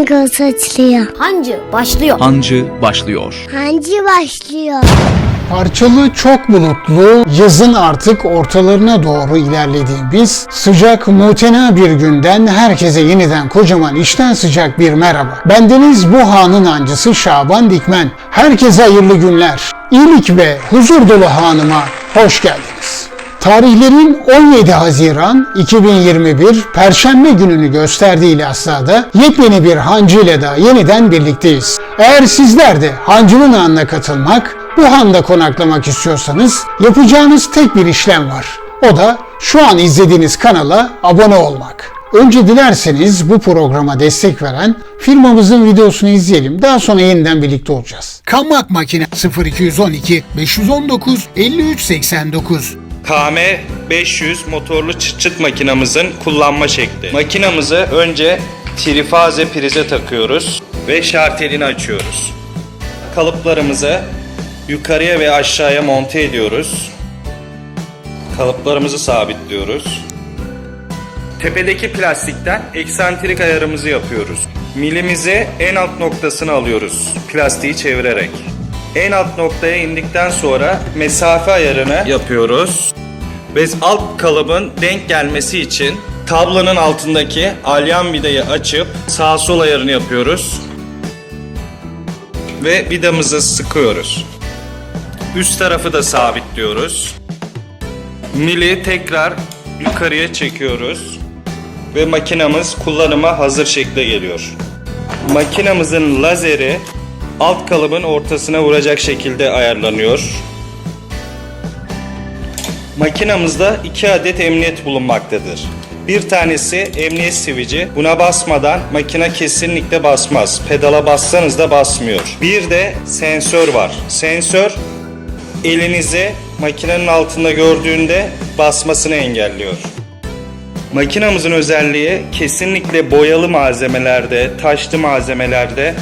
Hangi açılıyor? Hancı başlıyor. Hancı başlıyor. Hangi başlıyor? Parçalı çok bulutlu, yazın artık ortalarına doğru ilerlediğimiz sıcak mutena bir günden herkese yeniden kocaman işten sıcak bir merhaba. Bendeniz bu hanın ancısı Şaban Dikmen. Herkese hayırlı günler. İyilik ve huzur dolu hanıma hoş geldiniz. Tarihlerin 17 Haziran 2021 Perşembe gününü gösterdiği Lasra'da yepyeni bir hancı ile daha yeniden birlikteyiz. Eğer sizler de hancının anına katılmak, bu handa konaklamak istiyorsanız yapacağınız tek bir işlem var. O da şu an izlediğiniz kanala abone olmak. Önce dilerseniz bu programa destek veren firmamızın videosunu izleyelim. Daha sonra yeniden birlikte olacağız. Kammak makine 0212 519 53 89 KM 500 motorlu çıt çıt makinamızın kullanma şekli. Makinamızı önce trifaze prize takıyoruz ve şartelini açıyoruz. Kalıplarımızı yukarıya ve aşağıya monte ediyoruz. Kalıplarımızı sabitliyoruz. Tepedeki plastikten eksantrik ayarımızı yapıyoruz. Milimizi en alt noktasına alıyoruz plastiği çevirerek. En alt noktaya indikten sonra mesafe ayarını yapıyoruz. Ve alt kalıbın denk gelmesi için tablonun altındaki alyan vidayı açıp sağ sol ayarını yapıyoruz. Ve vidamızı sıkıyoruz. Üst tarafı da sabitliyoruz. Mili tekrar yukarıya çekiyoruz ve makinamız kullanıma hazır şekle geliyor. Makinamızın lazeri alt kalıbın ortasına vuracak şekilde ayarlanıyor. Makinamızda iki adet emniyet bulunmaktadır. Bir tanesi emniyet sivici. Buna basmadan makine kesinlikle basmaz. Pedala bassanız da basmıyor. Bir de sensör var. Sensör elinizi makinenin altında gördüğünde basmasını engelliyor. Makinamızın özelliği kesinlikle boyalı malzemelerde, taşlı malzemelerde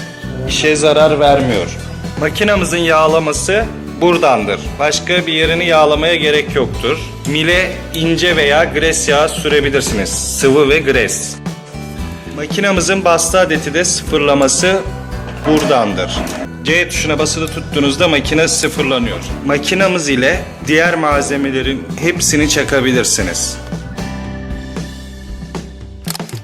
işe zarar vermiyor. Makinamızın yağlaması buradandır. Başka bir yerini yağlamaya gerek yoktur. Mile ince veya gres yağı sürebilirsiniz. Sıvı ve gres. Makinamızın bastı adeti de sıfırlaması buradandır. C tuşuna basılı tuttuğunuzda makine sıfırlanıyor. Makinamız ile diğer malzemelerin hepsini çakabilirsiniz.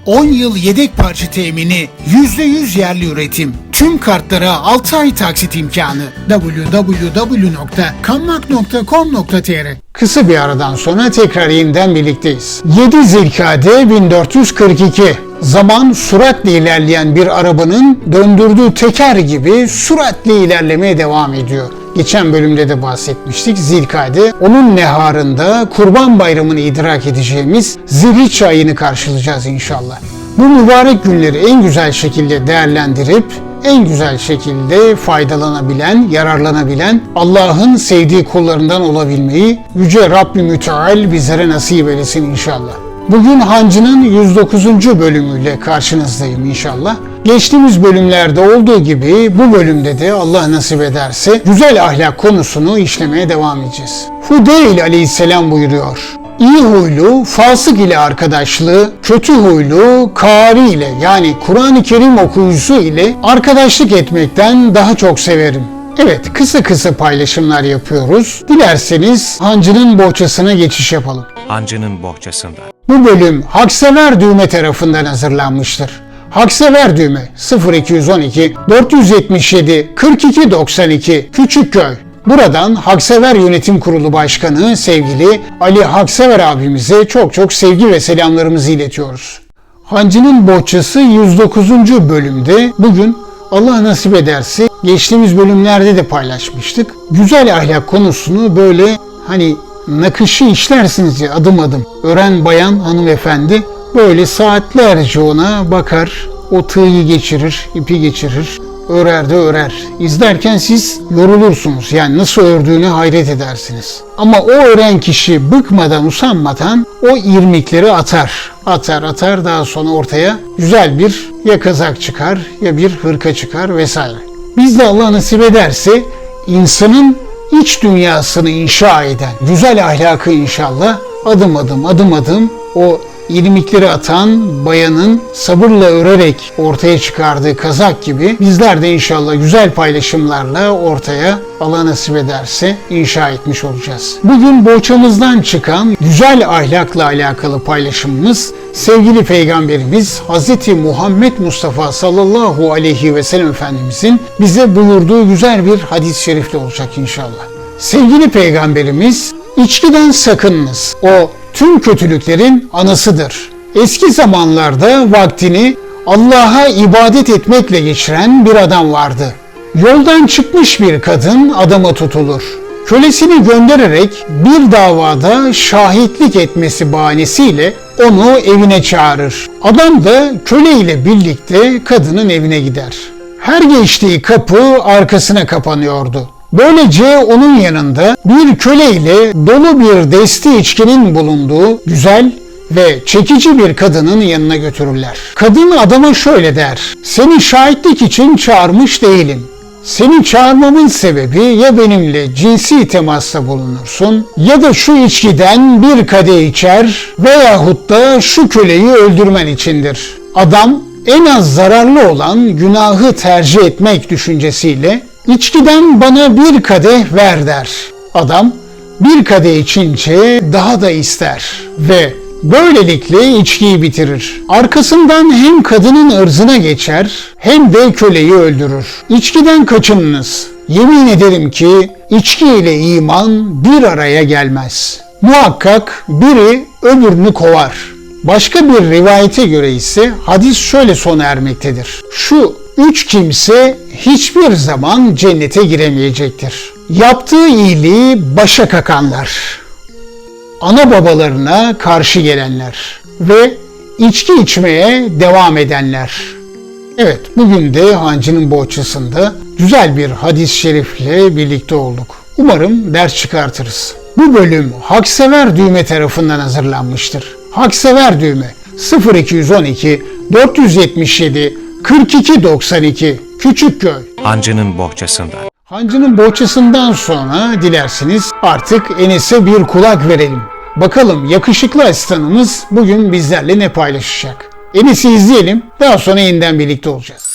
10 yıl yedek parça temini, %100 yerli üretim. Tüm kartlara 6 ay taksit imkanı. www.kammak.com.tr Kısa bir aradan sonra tekrar yeniden birlikteyiz. 7 Zilkade 1442 Zaman süratle ilerleyen bir arabanın döndürdüğü teker gibi süratle ilerlemeye devam ediyor. Geçen bölümde de bahsetmiştik. Zilkade onun neharında Kurban Bayramı'nı idrak edeceğimiz Zilhicce ayını karşılayacağız inşallah. Bu mübarek günleri en güzel şekilde değerlendirip en güzel şekilde faydalanabilen, yararlanabilen Allah'ın sevdiği kullarından olabilmeyi Yüce Rabbi Müteal bizlere nasip eylesin inşallah. Bugün Hancı'nın 109. bölümüyle karşınızdayım inşallah. Geçtiğimiz bölümlerde olduğu gibi bu bölümde de Allah nasip ederse güzel ahlak konusunu işlemeye devam edeceğiz. Hudeyl aleyhisselam buyuruyor. İyi huylu, fasık ile arkadaşlığı, kötü huylu, kari ile yani Kur'an-ı Kerim okuyucusu ile arkadaşlık etmekten daha çok severim. Evet, kısa kısa paylaşımlar yapıyoruz. Dilerseniz hancının bohçasına geçiş yapalım. Hancının bohçasında. Bu bölüm Haksever Düğme tarafından hazırlanmıştır. Haksever Düğme 0212 477 42 92 Küçükköy. Buradan Haksever Yönetim Kurulu Başkanı sevgili Ali Haksever abimize çok çok sevgi ve selamlarımızı iletiyoruz. Hancı'nın bohçası 109. bölümde bugün Allah nasip ederse geçtiğimiz bölümlerde de paylaşmıştık. Güzel ahlak konusunu böyle hani nakışı işlersiniz ya adım adım. Ören bayan hanımefendi böyle saatlerce ona bakar, o tığ'yı geçirir, ipi geçirir, örer de örer. İzlerken siz yorulursunuz. Yani nasıl ördüğüne hayret edersiniz. Ama o ören kişi bıkmadan, usanmadan o irmikleri atar. Atar atar daha sonra ortaya güzel bir ya kazak çıkar ya bir hırka çıkar vesaire. Biz de Allah nasip ederse insanın iç dünyasını inşa eden güzel ahlakı inşallah adım adım adım adım o irmikleri atan bayanın sabırla örerek ortaya çıkardığı kazak gibi bizler de inşallah güzel paylaşımlarla ortaya Allah nasip ederse inşa etmiş olacağız. Bugün boğçamızdan çıkan güzel ahlakla alakalı paylaşımımız sevgili peygamberimiz Hz. Muhammed Mustafa sallallahu aleyhi ve sellem Efendimizin bize buyurduğu güzel bir hadis-i şerifle olacak inşallah. Sevgili peygamberimiz içkiden sakınınız. O tüm kötülüklerin anasıdır. Eski zamanlarda vaktini Allah'a ibadet etmekle geçiren bir adam vardı. Yoldan çıkmış bir kadın adama tutulur. Kölesini göndererek bir davada şahitlik etmesi bahanesiyle onu evine çağırır. Adam da köle ile birlikte kadının evine gider. Her geçtiği kapı arkasına kapanıyordu. Böylece onun yanında bir köle ile dolu bir desti içkinin bulunduğu güzel ve çekici bir kadının yanına götürürler. Kadın adama şöyle der. Seni şahitlik için çağırmış değilim. Seni çağırmamın sebebi ya benimle cinsi temasta bulunursun ya da şu içkiden bir kadeh içer veyahut da şu köleyi öldürmen içindir. Adam en az zararlı olan günahı tercih etmek düşüncesiyle içkiden bana bir kadeh ver der. Adam bir kadeh içince daha da ister ve böylelikle içkiyi bitirir. Arkasından hem kadının ırzına geçer hem de köleyi öldürür. İçkiden kaçınınız. Yemin ederim ki içki ile iman bir araya gelmez. Muhakkak biri öbürünü kovar. Başka bir rivayete göre ise hadis şöyle sona ermektedir. Şu üç kimse hiçbir zaman cennete giremeyecektir. Yaptığı iyiliği başa kakanlar, ana babalarına karşı gelenler ve içki içmeye devam edenler. Evet, bugün de Hancı'nın bohçasında güzel bir hadis-i şerifle birlikte olduk. Umarım ders çıkartırız. Bu bölüm Haksever Düğme tarafından hazırlanmıştır. Haksever Düğme 0212 477 4292 Küçükköy Hancı'nın bohçasında. Hancı'nın bohçasından sonra dilerseniz artık Enes'e bir kulak verelim. Bakalım yakışıklı asistanımız bugün bizlerle ne paylaşacak? Enes'i izleyelim, daha sonra yeniden birlikte olacağız.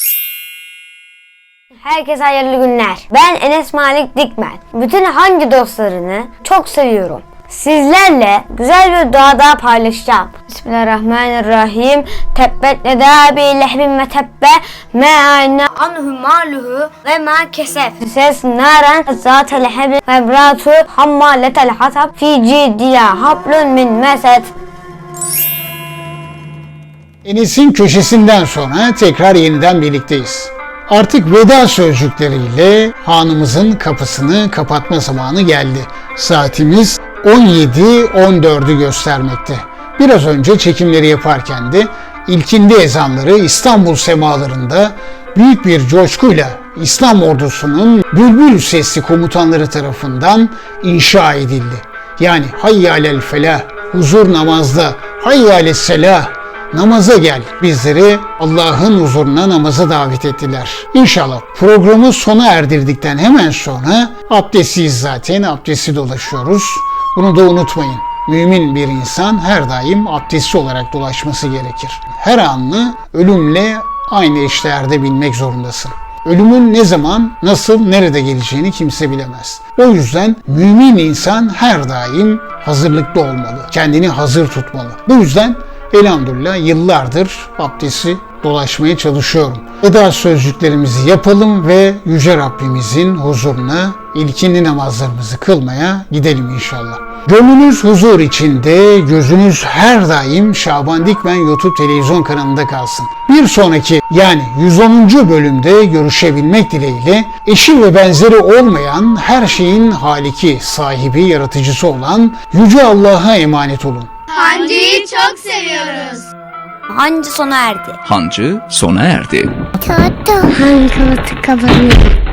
Herkese hayırlı günler. Ben Enes Malik Dikmen. Bütün hangi dostlarını çok seviyorum. Sizlerle güzel bir dua daha paylaşacağım. Bismillahirrahmanirrahim. Tebbet neda bi lehbin ve tebbe me'ane anhu maluhu ve ma kesef. Ses naren zate lehbi ve bratu hammaletel hatab fi ciddiya hablun min mesed. Enes'in köşesinden sonra tekrar yeniden birlikteyiz. Artık veda sözcükleriyle hanımızın kapısını kapatma zamanı geldi. Saatimiz 17.14'ü göstermekte. Biraz önce çekimleri yaparken de ilkindi ezanları İstanbul semalarında büyük bir coşkuyla İslam ordusunun bülbül sesli komutanları tarafından inşa edildi. Yani hayyalel felah, huzur namazda, hayyalel selah, namaza gel. Bizleri Allah'ın huzuruna namaza davet ettiler. İnşallah programı sona erdirdikten hemen sonra abdestiyiz zaten, abdesti dolaşıyoruz. Bunu da unutmayın. Mümin bir insan her daim abdestli olarak dolaşması gerekir. Her anını ölümle aynı eşdeğerde bilmek zorundasın. Ölümün ne zaman, nasıl, nerede geleceğini kimse bilemez. O yüzden mümin insan her daim hazırlıklı olmalı. Kendini hazır tutmalı. Bu yüzden elhamdülillah yıllardır abdesti dolaşmaya çalışıyorum. Veda sözcüklerimizi yapalım ve Yüce Rabbimizin huzuruna ilkindi namazlarımızı kılmaya gidelim inşallah. Gönlünüz huzur içinde, gözünüz her daim Şaban Dikmen YouTube televizyon kanalında kalsın. Bir sonraki yani 110. bölümde görüşebilmek dileğiyle eşi ve benzeri olmayan her şeyin haliki, sahibi, yaratıcısı olan Yüce Allah'a emanet olun. Hancı'yı çok seviyoruz. Hancı sona erdi. Hancı sona erdi. Toto hangi kapanıyor?